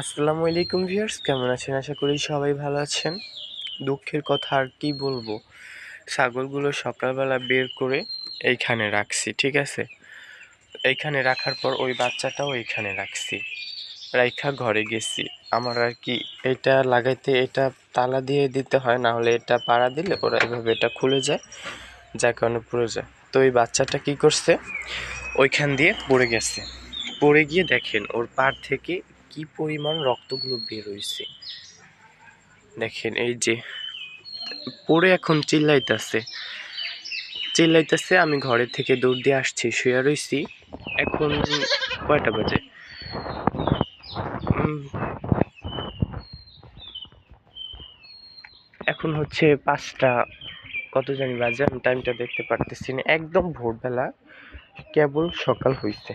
আসসালামু আলাইকুম ভিউয়ার্স, কেমন আছেন? আশা করি সবাই ভালো আছেন। দুঃখের কথা আর কি বলব? ছাগলগুলো সকালবেলা বের করে এইখানে রাখছি, ঠিক আছে? এইখানে রাখার পর ওই বাচ্চাটাও এইখানে রাখছি। রাইখা ঘরে গেছি। আমার আর কি এটা লাগাইতে এটা তালা দিয়ে দিতে হয়, না হলে এটা পাড়া দিলে ওরা এভাবে এটা খুলে যায়, যার কারণে পড়ে যায়। তো ওই বাচ্চাটা কি করছে? ওইখান দিয়ে পড়ে গেছে। পড়ে গিয়ে দেখেন, ওর পাড় থেকে কি পরিমাণ রক্তগুলো বের হইছে? দেখেন, এই যে পড়ে এখন চিল্লাইতেছে। চিল্লাইতেছে, আমি ঘরের থেকে দৌড় দিয়ে আসছি শুয়ে রইছি। এখন কয়টা বাজে? এখন হচ্ছে পাঁচটা, কত জানি বাজে, আমি টাইমটা দেখতে পারতেছি না। একদম ভোরবেলা, কেবল সকাল হইছে।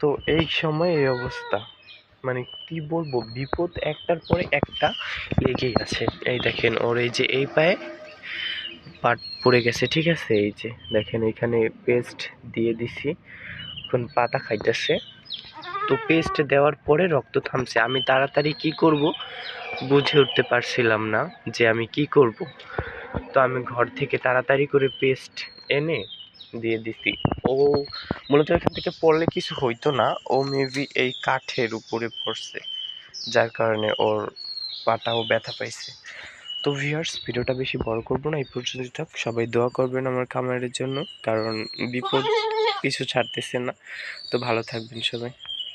তো এই সময় এই অবস্থা। মানে কি বলব, বিপদ একটার পরে একটা লেগেই আছে। এই দেখেন, ওর এই যে এই পায়ে পাট পড়ে গেছে, ঠিক আছে? এই যে, দেখেন, এখানে পেস্ট দিয়ে দিছি। এখন পাতা খাইতেছে। তো পেস্ট দেওয়ার পরে রক্ত থামছে। আমি তাড়াতাড়ি কি করব বুঝে উঠতে পারছিলাম না যে আমি কি করব। তো আমি ঘর থেকে তাড়াতাড়ি করে পেস্ট এনে দিয়ে দিছি ও মূলত এখান থেকে পড়লে কিছু হইতো না ও মেবি এই কাঠের উপরে পড়ছে যার কারণে ওর পাটাও ব্যথা পাইছে। তো ভিউয়ার্স ভিডিওটা বেশি বড় করব না এই পর্যন্ত থাক। সবাই দোয়া করবেন আমার খামারের জন্য কারণ বিপদ কিছু ছাড়তেছে না। তো ভালো থাকবেন সবাই।